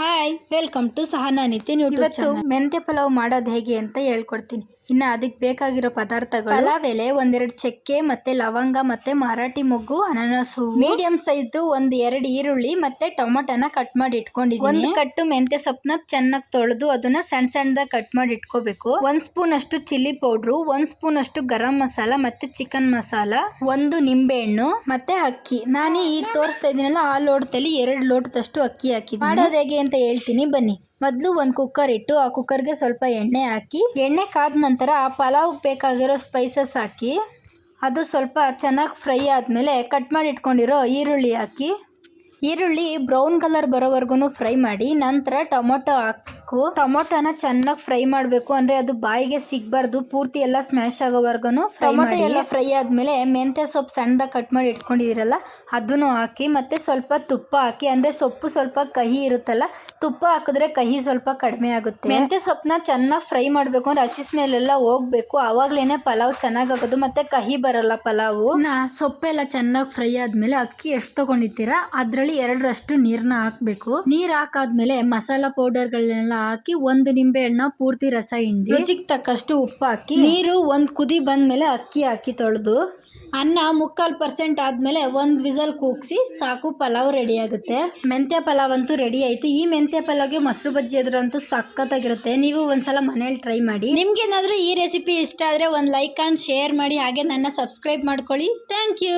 Hi welcome to Sahana Nitin ಇವತ್ತು ಮೆಂತ್ಯ ಪಲಾವ್ ಮಾಡೋದು ಹೇಗೆ ಅಂತ ಹೇಳ್ಕೊಡ್ತೀನಿ. ಇನ್ನು ಅದಕ್ಕೆ ಬೇಕಾಗಿರೋ ಪದಾರ್ಥಗಳು ಪಲಾವ್ ಎಲೆ ಒಂದೆರಡು ಚಕ್ಕೆ ಮತ್ತೆ ಲವಂಗ ಮತ್ತೆ ಮರಾಠಿ ಮೊಗ್ಗು ಅನಾನಸು. ಮೀಡಿಯಂ ಸೈಜ್ ಒಂದ್ ಎರಡು ಈರುಳ್ಳಿ ಮತ್ತೆ ಟೊಮೊಟೊನ ಕಟ್ ಮಾಡಿ ಇಟ್ಕೊಂಡಿದ್ದೀನಿ ಒಂದು ಕಟ್ಟು ಮೆಂತ್ಯ ಸೊಪ್ಪನ್ನ ಚೆನ್ನಾಗಿ ತೊಳೆದು ಅದನ್ನ ಸಣ್ಣ ಸಣ್ಣದಾಗಿ ಕಟ್ ಮಾಡಿ ಇಟ್ಕೋಬೇಕು. ಒಂದ್ ಸ್ಪೂನ್ ಅಷ್ಟು ಚಿಲ್ಲಿ ಪೌಡ್ರು ಒಂದ್ ಸ್ಪೂನ್ ಅಷ್ಟು ಗರಂ ಮಸಾಲ ಮತ್ತೆ ಚಿಕನ್ ಮಸಾಲ ಒಂದು ನಿಂಬೆಹಣ್ಣು ಮತ್ತೆ ಅಕ್ಕಿ. ನಾನು ಈ ತೋರಿಸ್ತಾ ಇದ್ದೀನಲ್ಲ ಆ ಲೋಟದಲ್ಲಿ ಎರಡು ಲೋಟದಷ್ಟು ಅಕ್ಕಿ ಹಾಕಿದ್ದೀನಿ. ಮಾಡೋದು ಹೇಗೆ ಅಂತ ಹೇಳ್ತೀನಿ ಬನ್ನಿ. ಮೊದಲು ಒಂದು ಕುಕ್ಕರ್ ಇಟ್ಟು ಆ ಕುಕ್ಕರ್ಗೆ ಸ್ವಲ್ಪ ಎಣ್ಣೆ ಹಾಕಿ, ಎಣ್ಣೆ ಕಾದ ನಂತರ ಆ ಪಲಾವ್ಗೆ ಬೇಕಾಗಿರೋ ಸ್ಪೈಸಸ್ ಹಾಕಿ, ಅದು ಸ್ವಲ್ಪ ಚೆನ್ನಾಗಿ ಫ್ರೈ ಆದಮೇಲೆ ಕಟ್ ಮಾಡಿ ಇಟ್ಕೊಂಡಿರೋ ಈರುಳ್ಳಿ ಹಾಕಿ ಈರುಳ್ಳಿ ಬ್ರೌನ್ ಕಲರ್ ಬರೋವರೆಗೂ ಫ್ರೈ ಮಾಡಿ ನಂತರ ಟೊಮೊಟೊ ಹಾಕು ಟೊಮೊಟೊನ ಚೆನ್ನಾಗಿ ಫ್ರೈ ಮಾಡಬೇಕು. ಅಂದರೆ ಅದು ಬಾಯಿಗೆ ಸಿಗಬಾರ್ದು. ಪೂರ್ತಿ ಎಲ್ಲ ಸ್ಮ್ಯಾಶ್ ಆಗೋವರೆಗೂ ಫ್ರೈ ಮಾಡಿ. ಎಲ್ಲ ಫ್ರೈ ಆದಮೇಲೆ ಮೆಂತ್ಯ ಸೊಪ್ಪು ಸಣ್ಣದಾಗಿ ಕಟ್ ಮಾಡಿ ಇಟ್ಕೊಂಡಿದ್ದೀರಲ್ಲ ಅದನ್ನು ಹಾಕಿ ಮತ್ತು ಸ್ವಲ್ಪ ತುಪ್ಪ ಹಾಕಿ ಅಂದರೆ ಸೊಪ್ಪು ಸ್ವಲ್ಪ ಕಹಿ ಇರುತ್ತಲ್ಲ ತುಪ್ಪ ಹಾಕಿದ್ರೆ ಕಹಿ ಸ್ವಲ್ಪ ಕಡಿಮೆ ಆಗುತ್ತೆ. ಮೆಂತ್ಯ ಸೊಪ್ಪನ್ನ ಚೆನ್ನಾಗಿ ಫ್ರೈ ಮಾಡಬೇಕು. ಅಂದರೆ ಹಸಿ ಸ್ಮೆಲ್ ಹೋಗಬೇಕು. ಆವಾಗಲೇ ಪಲಾವ್ ಚೆನ್ನಾಗಿ ಆಗೋದು ಮತ್ತು ಕಹಿ ಬರಲ್ಲ ಪಲಾವು. ನಾ ಸೊಪ್ಪೆಲ್ಲ ಚೆನ್ನಾಗಿ ಫ್ರೈ ಆದಮೇಲೆ ಅಕ್ಕಿ ಎಷ್ಟು ತೊಗೊಂಡಿರ್ತೀರಾ ಅದರಲ್ಲಿ ಎರಡರಷ್ಟು ನೀರನ್ನ ಹಾಕಬೇಕು. ನೀರ್ ಹಾಕಾದ್ಮೇಲೆ ಮಸಾಲ ಪೌಡರ್ಗಳನ್ನೆಲ್ಲ ಹಾಕಿ ಒಂದು ನಿಂಬೆ ಹಣ್ಣ, ಪೂರ್ತಿ ರಸ, ಹಿಂಡಿ, ರುಚಿಗೆ ತಕ್ಕಷ್ಟು ಉಪ್ಪು ಹಾಕಿ ನೀರು ಒಂದು ಕುದಿ ಬಂದಮೇಲೆ ಅಕ್ಕಿ ಹಾಕಿ ತೊಳೆದು, ಅನ್ನ ಮುಕ್ಕಾಲ್ ಪರ್ಸೆಂಟ್ ಆದ್ಮೇಲೆ ಒಂದು ವಿಸಲ್ ಕೂಗ್ಸಿ ಸಾಕು, ಪಲಾವ್ ರೆಡಿ ಆಗುತ್ತೆ. ಮೆಂತ್ಯ ಪಲಾವ್ ಅಂತೂ ರೆಡಿ ಆಯ್ತು. ಈ ಮೆಂತ್ಯ ಪಲಾವ್ಗೆ ಮೊಸರು ಬಜ್ಜಿ ಅದ್ರಂತೂ ಸಖತ್ತಾಗಿರುತ್ತೆ. ನೀವು ಒಂದ್ಸಲ ಮನೇಲಿ ಟ್ರೈ ಮಾಡಿ. ನಿಮ್ಗೇನಾದರೂ ಈ ರೆಸಿಪಿ ಇಷ್ಟ ಆದ್ರೆ ಒಂದು ಲೈಕ್ ಅಂಡ್ ಶೇರ್ ಮಾಡಿ. ಹಾಗೆ ನನ್ನ ಸಬ್ಸ್ಕ್ರೈಬ್ ಮಾಡ್ಕೊಳ್ಳಿ. Thank you